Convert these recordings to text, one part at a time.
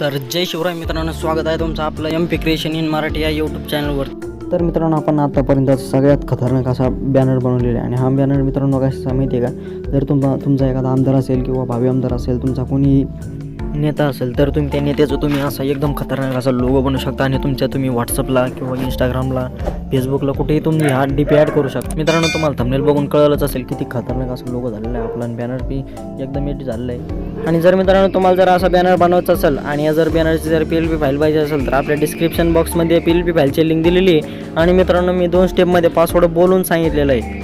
तर जय शिवराय मित्रांनो स्वागत आहे तुमचं आपलं M P creation in Marathi या यूट्यूब चॅनलवर तर मित्रांनो आपण आतापर्यंत सगळ्यात खतरनाक असा बॅनर बनवलेला आहे. आणि हा बॅनर मित्रांनो कसा माहिती आहे का? जर तुमचा तुमचा एखादा आमदार असेल किंवा भावी आमदार असेल तुमचा कोणी नेता असेल तर तुम्ही त्या नेत्याचं तुम्ही असा एकदम खतरनाक असा लोगो बनवू शकता आणि तुमच्या तुम्ही व्हॉट्सअपला किंवा इंस्टाग्रामला फेसबुकला कुठेही तुम्ही हा डी पी ॲड करू शकता. मित्रांनो तुम्हाला थंबनेल बघून कळलंच असेल किती खतरनाक असा लोगो झालेला आहे. आपला बॅनर बी एकदम एट झालेला आहे. आणि जर मित्रांनो तुम्हाला जर असा बॅनर बनवायचा असेल आणि या जर बॅनरची जर पी एल पी फाईल पाहिजे असेल तर आपल्या डिस्क्रिप्शन बॉक्समध्ये पी एल पी फाईलची लिंक दिलेली आहे. आणि मित्रांनो मी दोन स्टेपमध्ये पासवर्ड बोलून सांगितलेलं आहे.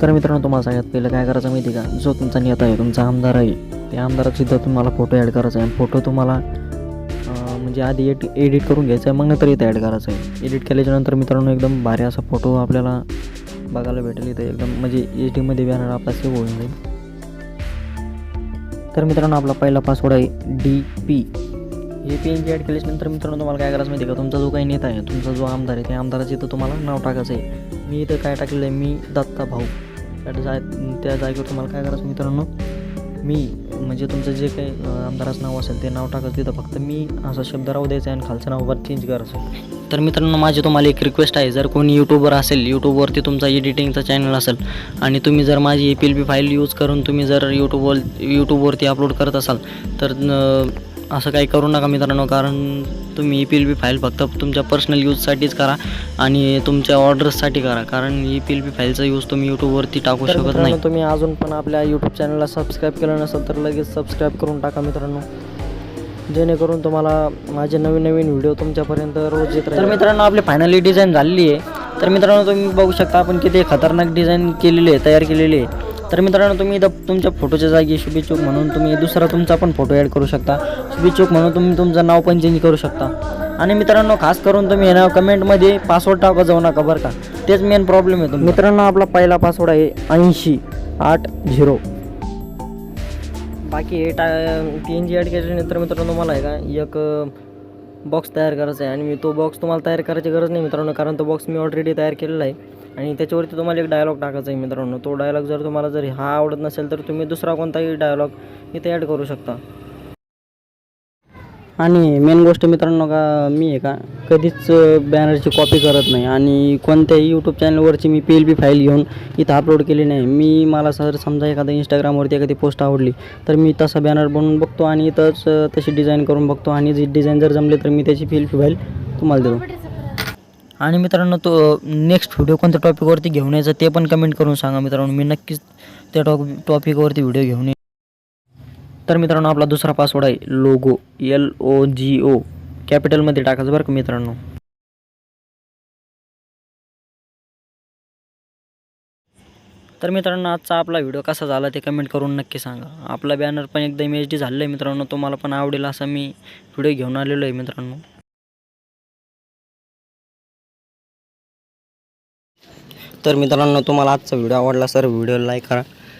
तर मित्रांनो तुम्हाला सगळ्यात पहिलं काय करायचं माहिती आहे का? जो तुमचा नेता आहे तुमचा आमदार आहे त्या आमदारात सुद्धा तुम्हाला फोटो ॲड करायचा आहे. फोटो तुम्हाला म्हणजे आधी एट एडिट करून घ्यायचा आहे मग नंतर इथं ॲड करायचं आहे. एडिट केल्याच्यानंतर मित्रांनो एकदम भारी असा फोटो आपल्याला बघायला भेटेल इथं. एकदम म्हणजे एच डीमध्ये बॅनर आपला सेव्ह होऊन जाईल. तर मित्रांनो आपला पहिला पासवर्ड आहे डी पी हे पी एन जी ॲड केल्याच्यानंतर मित्रांनो तुम्हाला काय करायचं माहिती आहे का? तुमचा जो काही नेता आहे तुमचा जो आमदार आहे त्या आमदाराचं इथं तुम्हाला नाव टाकायचं आहे. मी इथं काय टाकलेलं आहे? मी दत्ता भाऊ. त्या जाय त्या जागेवर तुम्हाला काय करायचं मित्रांनो? मी म्हणजे तुमचं जे काही आमदाराचं नाव असेल ते नाव टाकायचं तिथं फक्त मी असा शब्द राहू द्यायचा आहे आणि खालचं नाव वर चेंज करायचं. तर मित्रांनो माझी तुम्हाला एक रिक्वेस्ट आहे. जर कोणी यूट्यूबर असेल यूट्यूबवरती तुमचा एडिटिंगचा चॅनल असेल आणि तुम्ही जर माझी A P L B file use करून तुम्ही जर यूट्यूबवर यूट्यूबवरती अपलोड करत असाल तर असं काही करू नका मित्रांनो कारण तुम्ही E P L B file फक्त तुमच्या पर्सनल यूजसाठीच करा आणि तुमच्या ऑर्डर्ससाठी करा कारण ई पी एल बी फाईलचा यूज तुम्ही यूट्यूबवरती टाकू शकत नाही. तुम्ही अजून पण आपल्या यूट्यूब चॅनलला सबस्क्राईब केलं नसेल तर लगेच सबस्क्राईब करून टाका मित्रांनो. जेणेकरून तुम्हाला माझे नवीन नवीन व्हिडिओ तुमच्यापर्यंत रोज येत तर मित्रांनो आपली फायनली डिझाईन झालेली आहे. तर मित्रांनो तुम्ही बघू शकता आपण किती खतरनाक डिझाईन केलेली आहे तयार केलेली आहे. तर मित्रांनो तुम्ही इथं तुमच्या फोटोच्या जागी शुभेच्छुक म्हणून तुम्ही दुसरा तुमचा पण फोटो ॲड करू शकता. शुभेच्छुक म्हणून तुम्ही तुमचं नाव पण चेंज करू शकता. आणि मित्रांनो खास करून तुम्ही ना कमेंटमध्ये पासवर्ड टाका जाऊ नका बरं का. तेच मेन प्रॉब्लेम आहे मित्रांनो आपला पहिला पासवर्ड आहे ऐंशी आठ झिरो. बाकी हे टा पी एन जी ॲड केल्यानंतर मित्रांनो मला आहे का? एक बॉक्स तयार करायचा आहे. आणि मी तो बॉक्स तुम्हाला तयार करायची गरज नाही मित्रांनो कारण तो बॉक्स मी ऑलरेडी तयार केलेला आहे. आणि त्याच्यावरती तुम्हाला एक डायलॉग टाकायचा आहे मित्रांनो. तो डायलॉग जर तुम्हाला जर हा आवडत नसेल तर तुम्ही दुसरा कोणताही डायलॉग इथे ॲड करू शकता. आणि मेन गोष्ट मित्रांनो का मी आहे का कधीच बॅनरची कॉपी करत नाही. आणि कोणत्याही यूट्यूब चॅनलवरची मी पी एल बी फाईल घेऊन इथं अपलोड केली नाही. मी मला सर समजा एखादा इंस्टाग्रामवरती एखादी पोस्ट आवडली तर मी तसा बॅनर बनवून बघतो आणि इथंच तशी डिझाईन करून बघतो. आणि जी डिझाईन जर जमली तर मी त्याची पी एल फाईल तुम्हाला देतो. आणि मित्रांनो तो नेक्स्ट व्हिडिओ कोणत्या टॉपिकवरती घेऊन यायचा ते पण कमेंट करून सांगा मित्रांनो. मी नक्कीच त्या टॉप टॉपिकवरती व्हिडिओ घेऊन तर मित्रांनो आपला दुसरा पासवर्ड आहे लोगो एल ओ जी ओ कॅपिटलमध्ये टाकायचं बरं का मित्रांनो? तर मित्रांनो आजचा आपला व्हिडिओ कसा झाला ते कमेंट करून नक्की सांगा. आपला बॅनर पण एकदम एच डी झालेला आहे मित्रांनो तुम्हाला पण आवडेल असा मी व्हिडिओ घेऊन आलेलो आहे मित्रांनो. तर मित्रांनो तुम्हाला आजचा व्हिडिओ आवडला सर व्हिडिओ लाईक करा.